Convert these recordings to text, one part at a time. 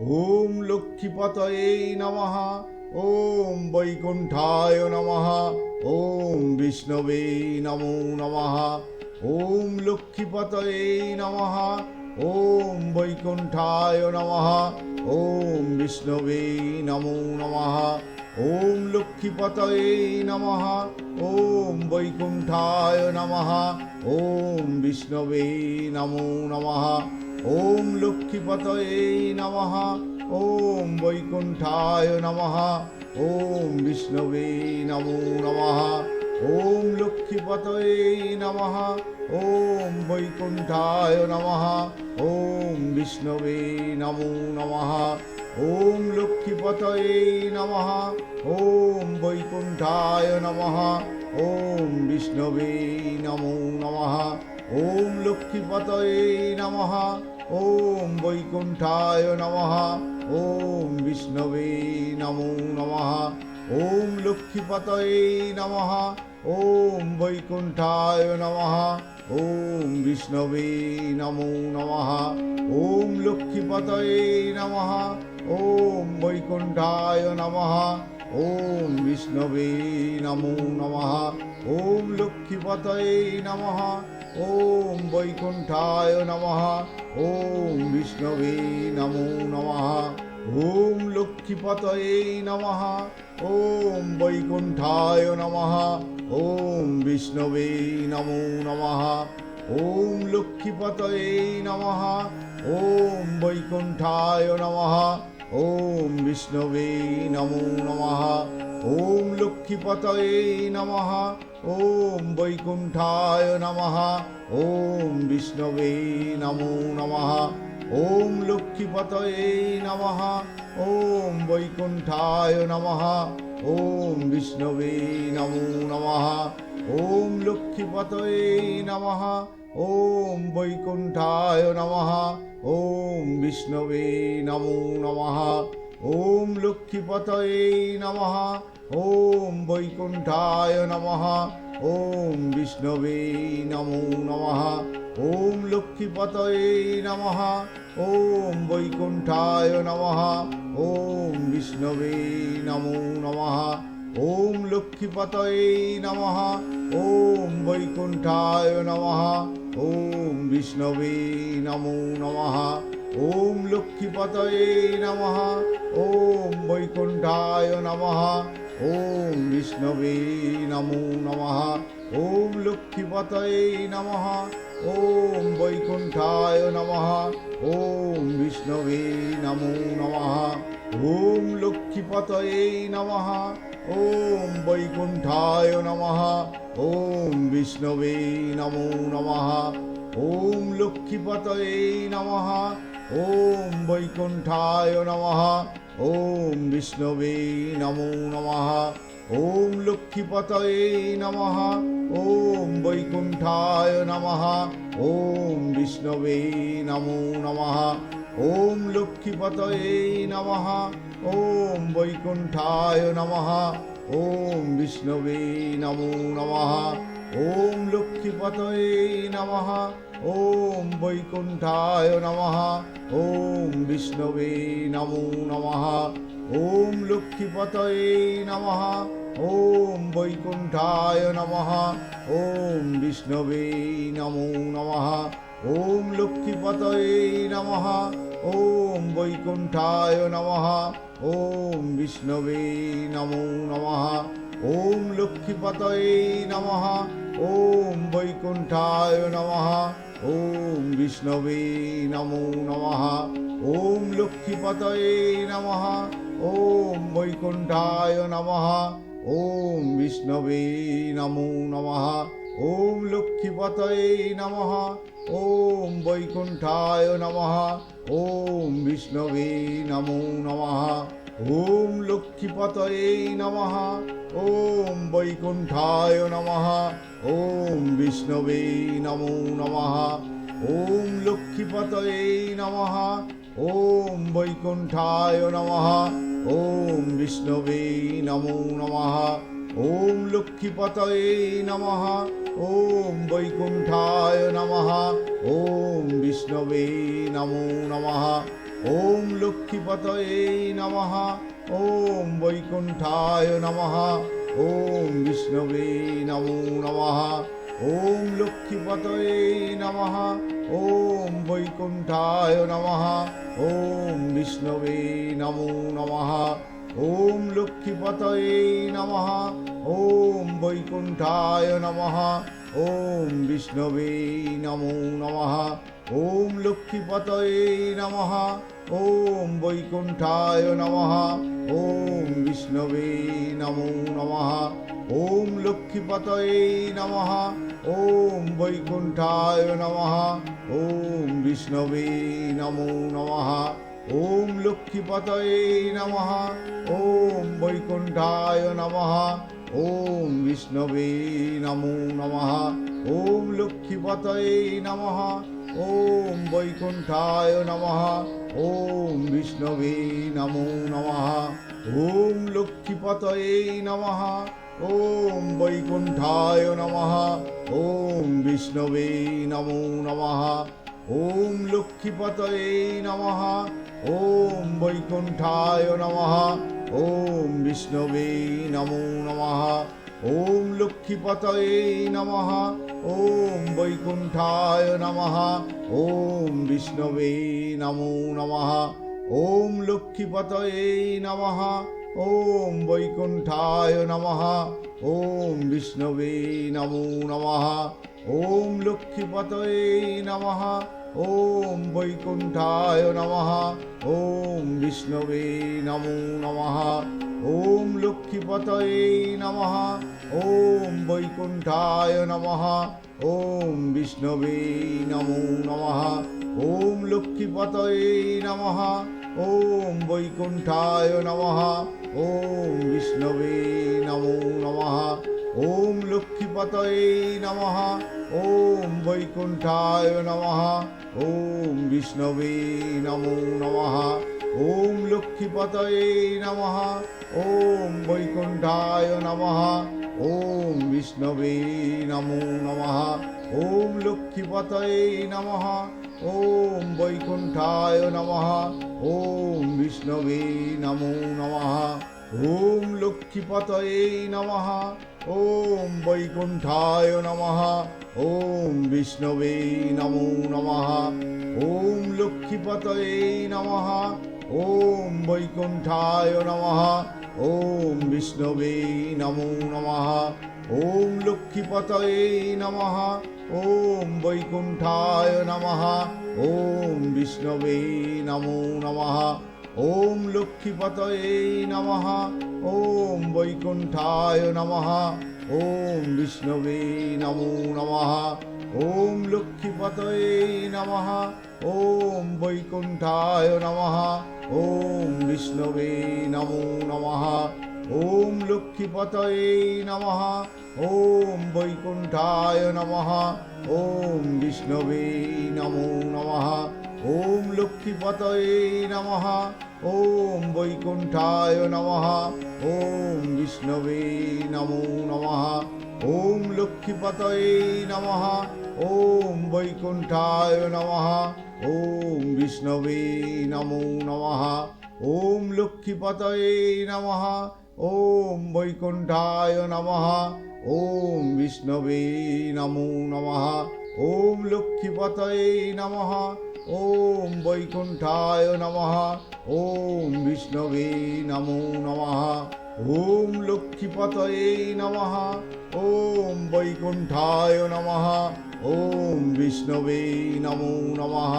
ওম লক্ষ্মীপতয়ে নমঃ। ওম বৈকুণ্ঠায় নমঃ। ওম বিষ্ণবে নমো নমঃ। ওম লক্ষ্মীপতয়ে নমঃ। ওম বৈকুণ্ঠায় নমঃ। ওম বিষ্ণবে নমো নমঃ। ওম লক্ষ্মীপতয়ে নমঃ। ওম বৈকুণ্ঠায় নমঃ। ওম বিষ্ণবে নমো নমঃ। ওম লক্ষ্মীপতয়ে নমঃ। ওম বৈকুণ্ঠায় নমঃ। ওম বিষ্ণবে নমো নমঃ। ওম লক্ষ্মীপতয়ে নমঃ। ওম বৈকুণ্ঠায় নমঃ। ওম বিষ্ণবে নমো নমঃ। ওম লক্ষ্মীপতয়ে নমঃ। ওম বৈকুণ্ঠায় নমঃ। ওম বিষ্ণবে নমো নমঃ। ওম লক্ষ্মীপতয়ে নমঃ। ওম বৈকুণ্ঠায় নমঃ। ওম বিষ্ণবে নমো নমঃ। ওম লক্ষ্মীপতয়ে নমঃ। ওম বৈকুণ্ঠায় নমঃ। ওম বিষ্ণবে নমো নমঃ। ওম লক্ষ্মীপতয়ে নমঃ। ওম বৈকুণ্ঠায় নমঃ। ওম বিষ্ণবে নমো নমঃ। ওম লক্ষ্মীপতয়ে নমঃ। ওম বৈকুণ্ঠায় নমঃ। ওম বিষ্ণবে নমো নমঃ। ওম লক্ষ্মীপতয়ে নমঃ। ওম বৈকুণ্ঠায় নমঃ। ওম বিষ্ণবে নমো নমঃ। ওম লক্ষ্মীপতয়ে নমঃ। ওম বৈকুণ্ঠায় নমঃ। ওম বিষ্ণবে নমো নমঃ। ওম লক্ষ্মীপতয়ে নমঃ। ওম বৈকুণ্ঠায় নমঃ। ওম বিষ্ণবে নমো নমঃ। ওম লক্ষ্মীপতয়ে নমঃ। ওম বৈকুণ্ঠায় নমঃ। ওম বিষ্ণবে নমো নমঃ। ওম লক্ষ্মীপতয়ে নমঃ। ওম বৈকুণ্ঠায় নমঃ। ওম বিষ্ণবে নমো নমঃ। ওম লক্ষ্মীপতয়ে নমঃ। ওম বৈকুণ্ঠায় নমঃ। ওম বিষ্ণবে নমো নমঃ। ওম লক্ষ্মীপতয়ে নমঃ। ওম বৈকুণ্ঠায় নমঃ। ওম বিষ্ণবে নমো নমঃ। ওম লক্ষ্মীপতয়ে নমঃ। ওম বৈকুণ্ঠায় নমঃ। ওম বিষ্ণবে নমো নমঃ। ওম লক্ষ্মীপতয়ে নমঃ। ওম বৈকুণ্ঠায় নমঃ। ওম বিষ্ণবে নমো নমঃ। ওম লক্ষ্মীপতয়ে নমঃ। ওম বৈকুণ্ঠায় নমঃ। ওম বিষ্ণবে নমো নমঃ। ওম লক্ষ্মীপতয়ে নমঃ। ওম বৈকুণ্ঠায় নমঃ। ওম বিষ্ণবে নমো নমঃ। ওম লক্ষ্মীপতয়ে নমঃ। ওম বৈকুণ্ঠায় নমঃ। ওম বিষ্ণবে নমো নমঃ। ওম লক্ষ্মীপতয়ে নমঃ। ওম বৈকুণ্ঠায় নমঃ। ওম বিষ্ণবে নমো নমঃ। ওম লক্ষ্মীপতয়ে নমঃ। ওম বৈকুণ্ঠায় নমঃ। ওম বিষ্ণবে নমো নমঃ। ওম লক্ষ্মীপতয়ে নমঃ। ওম বৈকুণ্ঠায় নমঃ। ওম বিষ্ণবে নমো নমঃ। ওম লক্ষ্মীপতয়ে নমঃ। ওম বৈকুণ্ঠায় নমঃ। ওম বিষ্ণবে নমো নমঃ। ওম লক্ষ্মীপতয়ে নমঃ। ওম বৈকুণ্ঠায় নমঃ। ওম বিষ্ণবে নমো নমঃ। ওম লক্ষ্মীপতয়ে নমঃ। ওম বৈকুণ্ঠায় নমঃ। ওম বিষ্ণবে নমো নমঃ। ওম লক্ষ্মীপতয়ে নমঃ। ওম বৈকুণ্ঠায় নমঃ। ওম বিষ্ণবে নমো নমঃ। ওম লক্ষ্মীপতয়ে নমঃ। ওম বৈকুণ্ঠায় নমঃ। ওম বিষ্ণবে নমো নমঃ। ওম লক্ষ্মীপতয়ে নমঃ ওম বৈকুণ্ঠায় নমঃ ওম বিষ্ণবে নমো নমঃ ওম লক্ষ্মীপতয়ে নমঃ ওম বৈকুণ্ঠায় নমঃ ওম বিষ্ণবে নমো নমঃ ওম লক্ষ্মীপতয়ে নমঃ ওম বৈকুণ্ঠায় নমঃ ওম বিষ্ণবে নমো নমঃ ওম লক্ষ্মীপতয়ে নমঃ। ওম বৈকুণ্ঠায় নমঃ। ওম বিষ্ণবে নমো নমঃ। ওম লক্ষ্মীপতয়ে নমঃ। ওম বৈকুণ্ঠায় নমঃ। ওম বিষ্ণবে নমো নমঃ। ওম লক্ষ্মীপতয়ে নমঃ। ওম বৈকুণ্ঠায় নমঃ। ওম বিষ্ণবে নমো নমঃ। ওম লক্ষ্মীপতয়ে নমঃ। ওম বৈকুণ্ঠায় নমঃ। ওম বিষ্ণবে নমো নমঃ। ওম লক্ষ্মীপতয়ে নমঃ। ওম বৈকুণ্ঠায় নমঃ। ওম বিষ্ণবে নমো নমঃ। ওম লক্ষ্মীপতয়ে নমঃ। ওম বৈকুণ্ঠায় নমঃ। ওম বিষ্ণবে নমো নমঃ। ওম লক্ষ্মীপতয়ে নমঃ। ওম বৈকুণ্ঠায় নমঃ। ওম বিষ্ণবে নমো নমঃ। ওম লক্ষ্মীপতয়ে নমঃ। ওম বৈকুণ্ঠায় নমঃ। ওম বিষ্ণবে নমো নমঃ। ওম লক্ষ্মীপতয়ে নমঃ। ওম বৈকুণ্ঠায় নমঃ। ওম বিষ্ণবে নমো নমঃ। ওম লক্ষ্মীপতয়ে নমঃ। ওম বৈকুণ্ঠায় নমঃ। ওম বিষ্ণবে নমো নমঃ। ওম লক্ষ্মীপতয়ে নমঃ। ওম বৈকুণ্ঠায় নমঃ। ওম বিষ্ণবে নমো নমঃ। ওম লক্ষ্মীপতয়ে নমঃ। ওম বৈকুণ্ঠায় নমঃ। ওম বিষ্ণবে নমো নমঃ। ওম লক্ষ্মীপতয়ে নমঃ। ওম বৈকুণ্ঠায় নমঃ। ওম বিষ্ণবে নমো নমঃ। ওম লক্ষ্মীপতয়ে নমঃ। ওম বৈকুণ্ঠায় নমঃ। ওম বিষ্ণবে নমো নমঃ। ওম লক্ষ্মীপতয়ে নমঃ। ওম বৈকুণ্ঠায় নমঃ। ওম বিষ্ণবে নমো নমঃ। ওম লক্ষ্মীপতয়ে নমঃ। ওম বৈকুণ্ঠায় নমঃ। ওম বিষ্ণবে নমো নমঃ। ওম লক্ষ্মীপতয়ে নমঃ। ওম বৈকুণ্ঠায় নমঃ। ওম বিষ্ণবে নমো নমঃ। ওম লক্ষ্মীপতয়ে নমঃ। ওম বৈকুণ্ঠায় নমঃ। ওম বিষ্ণবে নমো নমঃ। ওম লক্ষ্মীপতয়ে নমঃ। ওম বৈকুণ্ঠায় নমঃ। ওম বিষ্ণবে নমো নমঃ। ওম লক্ষ্মীপতয়ে নমঃ। ওম বৈকুণ্ঠায় নমঃ। ওম বিষ্ণবে নমো নমঃ। ওম লক্ষ্মীপতয়ে নমঃ। ওম বৈকুণ্ঠায় নমঃ। ওম বিষ্ণবে নমো নমঃ। ওম লক্ষ্মীপতয়ে নমঃ। ওম বৈকুণ্ঠায় নমঃ। ওম বিষ্ণবে নমো নমঃ। ওম লক্ষ্মীপতয়ে নমঃ। ওম বৈকুণ্ঠায় নমঃ। ওম বিষ্ণবে নমো নমঃ। ওম লক্ষ্মীপতয়ে নমঃ। ওম বৈকুণ্ঠায় নমঃ। ওম বিষ্ণবে নমো নমঃ। ওম লক্ষ্মীপতয়ে নমঃ। ওম বৈকুণ্ঠায় নমঃ। ওম বিষ্ণবে নমো নমঃ। ওম লক্ষ্মীপতয়ে নমঃ। ওম বৈকুণ্ঠায় নমঃ। ওম বিষ্ণবে নমো নমঃ। ওম লক্ষ্মীপতয়ে নমঃ। ওম বৈকুণ্ঠায় নমঃ। ওম বিষ্ণবে নমো নমঃ। ওম লক্ষ্মীপতয়ে নমঃ। ওম বৈকুণ্ঠায় নমঃ। ওম বিষ্ণবে নমো নমঃ।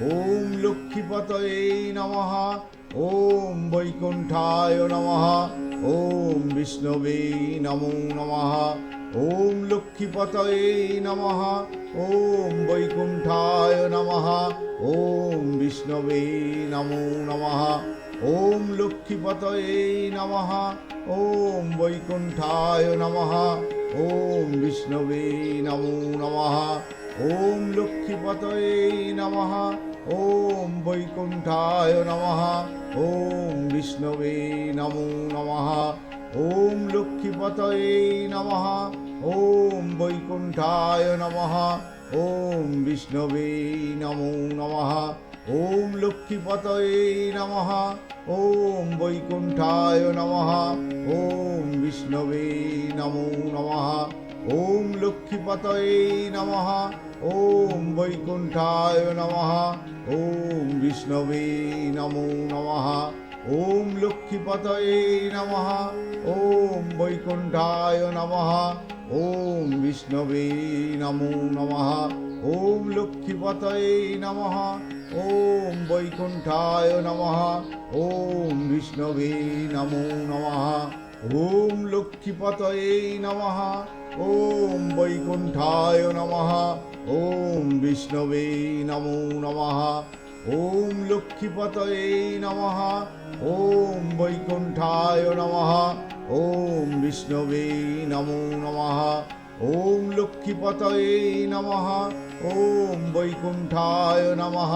ওম লক্ষ্মীপতয়ে নমঃ। ওম বৈকুণ্ঠায় নমঃ। ওম বিষ্ণবে নমো নমঃ। ওম লক্ষ্মীপতয়ে নমঃ। ওম বৈকুণ্ঠায় নমঃ। ওম বিষ্ণবে নমো নমঃ। ওম লক্ষ্মীপতয়ে নমঃ। ওম বৈকুণ্ঠায় নমঃ। ওম বিষ্ণবে নমো নমঃ। ওম লক্ষ্মীপতয়ে নমঃ। ওম বৈকুণ্ঠায় নমঃ। ওম বিষ্ণবে নমো নমঃ। ওম লক্ষ্মীপতয়ে নমঃ। ওম বৈকুণ্ঠায় নমঃ। ওম বিষ্ণবে নমো নমঃ। ওম লক্ষ্মীপতয়ে নমঃ। ওম বৈকুণ্ঠায় নমঃ। ওম বিষ্ণবে নমো নমঃ। ওম লক্ষ্মীপতয়ে নমঃ। ওম বৈকুণ্ঠায় নমঃ। ওম বিষ্ণবে নমো নমঃ। ওম লক্ষ্মীপতয়ে নমঃ। ওম বৈকুণ্ঠায় নমঃ। ওম বিষ্ণবে নমো নমঃ। ওম লক্ষ্মীপতয়ে নমঃ। ওম বৈকুণ্ঠায় নমঃ। ওম বিষ্ণবে নমো নমঃ। ওম লক্ষ্মীপতয়ে নমঃ। ওম বৈকুণ্ঠায় নমঃ। ওম বিষ্ণবে নমো নমঃ। ওম লক্ষ্মীপতয়ে নমঃ। ওম বৈকুণ্ঠায় নমঃ। ওম বিষ্ণবে নমো নমঃ। ওম লক্ষ্মীপতয়ে নমঃ। ওম বৈকুণ্ঠায় নমঃ।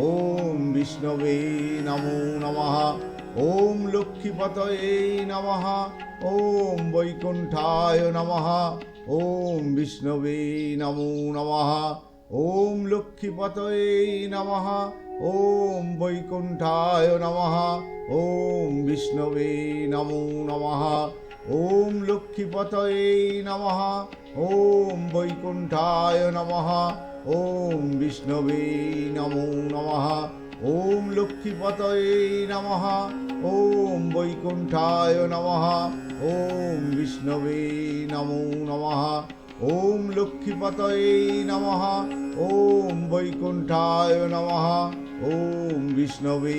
ওম বিষ্ণবে নমো নমঃ। ওম লক্ষ্মীপতয়ে নমঃ। ওম বৈকুণ্ঠায় নমঃ। ওম বিষ্ণবে নমো নমঃ। ওম লক্ষ্মীপতয়ে নমঃ। ওম বৈকুণ্ঠায় নমঃ। ওম বিষ্ণবে নমো নমঃ। ওম লক্ষ্মীপতয়ে নমঃ। ওম বৈকুণ্ঠায় নমঃ। ওম বিষ্ণবে নমো নমঃ। ওম লক্ষ্মীপতয়ে নমঃ ওম বৈকুণ্ঠায় নমঃ ওম বিষ্ণবে নমো নমঃ ওম লক্ষ্মীপতয়ে নমঃ ওম বৈকুণ্ঠায় নমঃ ওম বিষ্ণবে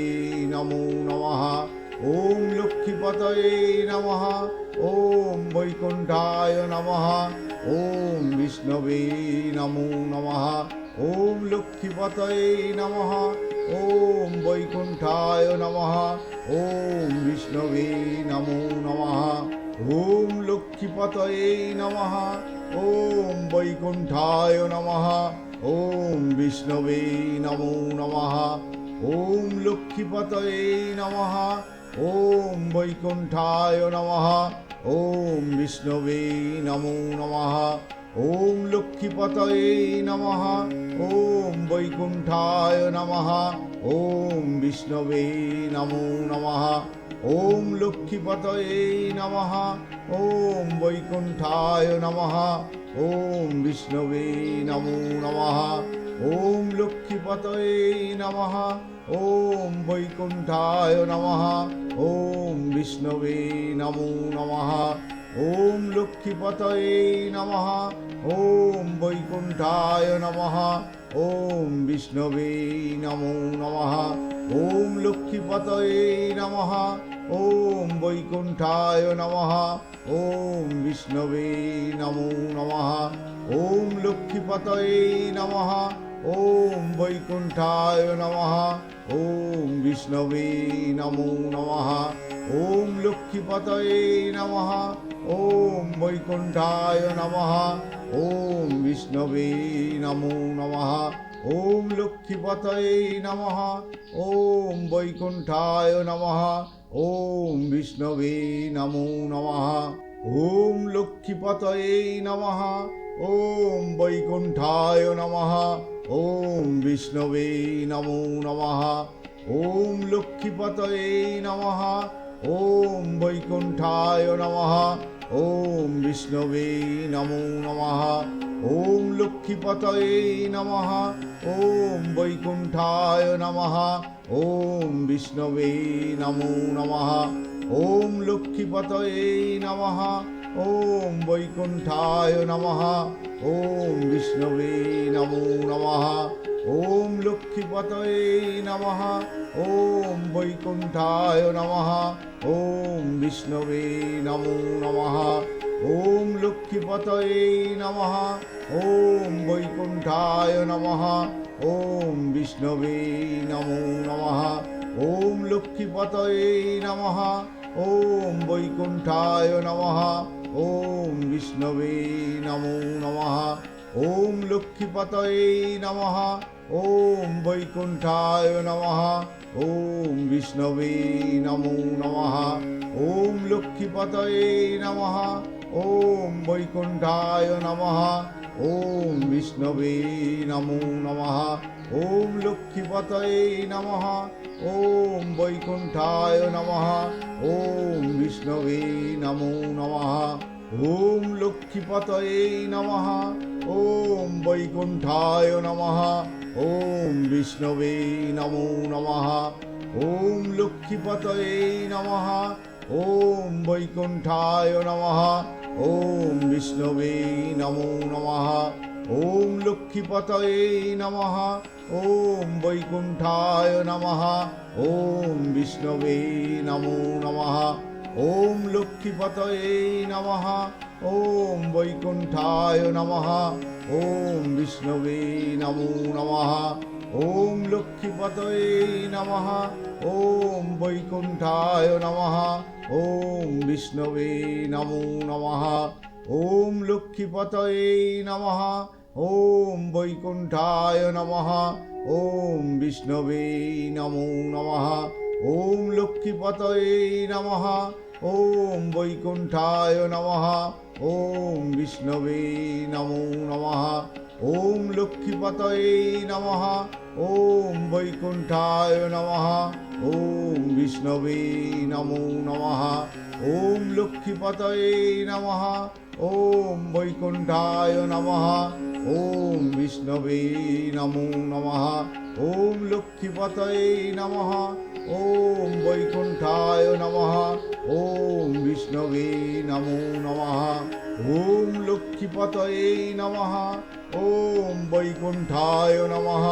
নমো নমঃ ওম লক্ষ্মীপতয়ে নমঃ ওম বৈকুণ্ঠায় নমঃ ওম বিষ্ণবে নমো নমঃ ওম লক্ষ্মীপতয়ে নমঃ ওম বৈকুণ্ঠায় নমঃ ওম বিষ্ণবে নমো নমঃ ওম লক্ষ্মীপতয়ে নমঃ ওম বৈকুণ্ঠায় নমঃ ওম বিষ্ণবে নমো নমঃ ওম লক্ষ্মীপতয়ে নমঃ ওম বৈকুণ্ঠায় নমঃ। ওম বিষ্ণবে নমো নমঃ। ওম লক্ষ্মীপতয়ে নমঃ। ওম বৈকুণ্ঠায় নমঃ। ওম বিষ্ণবে নমো নমঃ। ওম লক্ষ্মীপতয়ে নমঃ। ওম বৈকুণ্ঠায় নমঃ। ওম বিষ্ণবে নমো নমঃ। ওম লক্ষ্মীপতয়ে নমঃ। ওম বৈকুণ্ঠায় নমঃ। ওম বিষ্ণবে নমো নমঃ। ওম লক্ষ্মীপতয়ে নমঃ। ওম বৈকুণ্ঠায় নমঃ। ওম বিষ্ণবে নমো নমঃ। ওম লক্ষ্মীপতয়ে নমঃ। ওম বৈকুণ্ঠায় নমঃ। ওম বিষ্ণবে নমো নমঃ। ওম লক্ষ্মীপতয়ে নমঃ। ওম বৈকুণ্ঠায় নমঃ। ওম বিষ্ণবে নমো নমঃ। ওম লক্ষ্মীপতয়ে নমঃ। ওম বৈকুণ্ঠায় নমঃ। ওম বিষ্ণবে নমো নমঃ। ওম লক্ষ্মীপতয়ে নমঃ। ওম বৈকুণ্ঠায় নমঃ। ওম বিষ্ণবে নমো নমঃ। ওম লক্ষ্মীপতয়ে নমঃ। ওম বৈকুণ্ঠায় নমঃ। ওম বিষ্ণবে নমো নমঃ। ওম লক্ষ্মীপতয়ে নমঃ। ওম বৈকুণ্ঠায় নমঃ। ওম বিষ্ণবে নমো নমঃ। ওম লক্ষ্মীপতয়ে নমঃ। ওম বৈকুণ্ঠায় নমঃ। ওম বিষ্ণবে নমো নমঃ। ওম লক্ষ্মীপতয়ে নমঃ। ওম বৈকুণ্ঠায় নমঃ। ওম বিষ্ণবে নমো নমঃ। ওম লক্ষ্মীপতয়ে নমঃ। ওম বৈকুণ্ঠায় নমঃ। ওম বিষ্ণবে নমো নমঃ। ওম লক্ষ্মীপতয়ে নমঃ। ওম বৈকুণ্ঠায় নমঃ। ওম বিষ্ণবে নমো নমঃ। ওম লক্ষ্মীপতয়ে নমঃ। ওম বৈকুণ্ঠায় नमः ওম বিষ্ণবে নমো नमः ওম লক্ষ্মীপতয়ে नमः ওম বৈকুণ্ঠায় नमः ওম বিষ্ণবে নমো नमः ওম লক্ষ্মীপতয়ে নমঃ। ওম বৈকুণ্ঠায় নমঃ। ওম বিষ্ণবে নমো নমঃ। ওম লক্ষ্মীপতয়ে নমঃ। ওম বৈকুণ্ঠায় নমঃ। ওম বিষ্ণবে নমো নমঃ। ওম লক্ষ্মীপতয়ে নমঃ। ওম বৈকুণ্ঠায় নমঃ। ওম বিষ্ণবে নমো নমঃ। ওম লক্ষ্মীপতয়ে নমঃ। ওম বৈকুণ্ঠায় নমঃ। ওম বিষ্ণবে নমো নমঃ। ওম লক্ষ্মীপতয়ে নমঃ। ওম বৈকুণ্ঠায় নমঃ। ওম বিষ্ণবে নমো নমঃ। ওম লক্ষ্মীপতয়ে নমঃ। ওম বৈকুণ্ঠায় নমঃ। ওম বিষ্ণবে নমো নমঃ। ওম লক্ষ্মীপতয়ে নমঃ। ওম বৈকুণ্ঠায় নমঃ। ওম বিষ্ণবে নমো নমঃ। ওম লক্ষ্মীপতয়ে নমঃ। ওম বৈকুণ্ঠায় নমঃ। ওম বিষ্ণবে নমো নমঃ। ওম লক্ষ্মীপতয়ে নমঃ। ওম বৈকুণ্ঠায় নমঃ। ওম বিষ্ণবে নমো নমঃ। ওম লক্ষ্মীপতয়ে নমঃ। ওম বৈকুণ্ঠায় নমঃ। ওম বিষ্ণবে নমো নমঃ। ওম লক্ষ্মীপতয়ে নমঃ। ওম বৈকুণ্ঠায় নমঃ। ওম বিষ্ণবে নমো নমঃ। ওম লক্ষ্মীপতয়ে নমঃ। ওম বৈকুণ্ঠায় নমঃ। ওম বিষ্ণবে নমো নমঃ। ওম লক্ষ্মীপতয়ে নমঃ। ওম বৈকুণ্ঠায় নমঃ।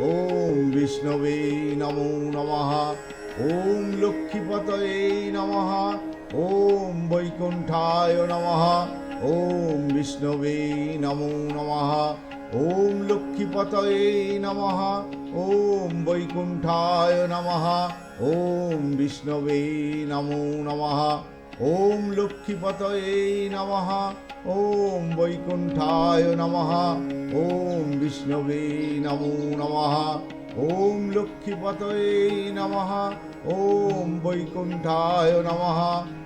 ওম বিষ্ণবে নমো নমঃ। ওম লক্ষ্মীপতয়ে নমঃ। ওম বৈকুণ্ঠায় নমঃ। ওম বিষ্ণবে নমো নমঃ। ওম লক্ষ্মীপতয়ে নমঃ। ওম বৈকুণ্ঠায় নমঃ। ওম বিষ্ণবে নমো নমঃ। ওম লক্ষ্মীপতয়ে নমঃ। ওম বৈকুণ্ঠায় নমঃ। ওম বিষ্ণবে নমো নমঃ। ওম লক্ষ্মীপতয়ে নমঃ। ওম বৈকুণ্ঠায় নমঃ।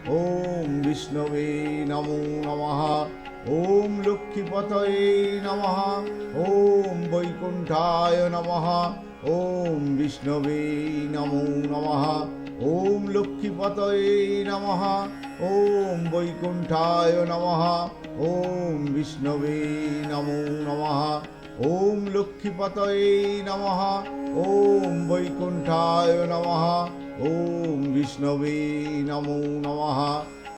ওম বিষ্ণবে নমো নমঃ। ওম লক্ষ্মীপতয়ে নমঃ। ওম বৈকুণ্ঠায় নমঃ। ওম বিষ্ণবে নমো নমঃ। ওম লক্ষ্মীপতয়ে নমঃ। ওম বৈকুণ্ঠায় নমঃ। ওম বিষ্ণবে নমো নমঃ। ওম লক্ষ্মীপতয়ে নমঃ। ওম বৈকুণ্ঠায় নমঃ। ওম বিষ্ণবে নমো নমঃ।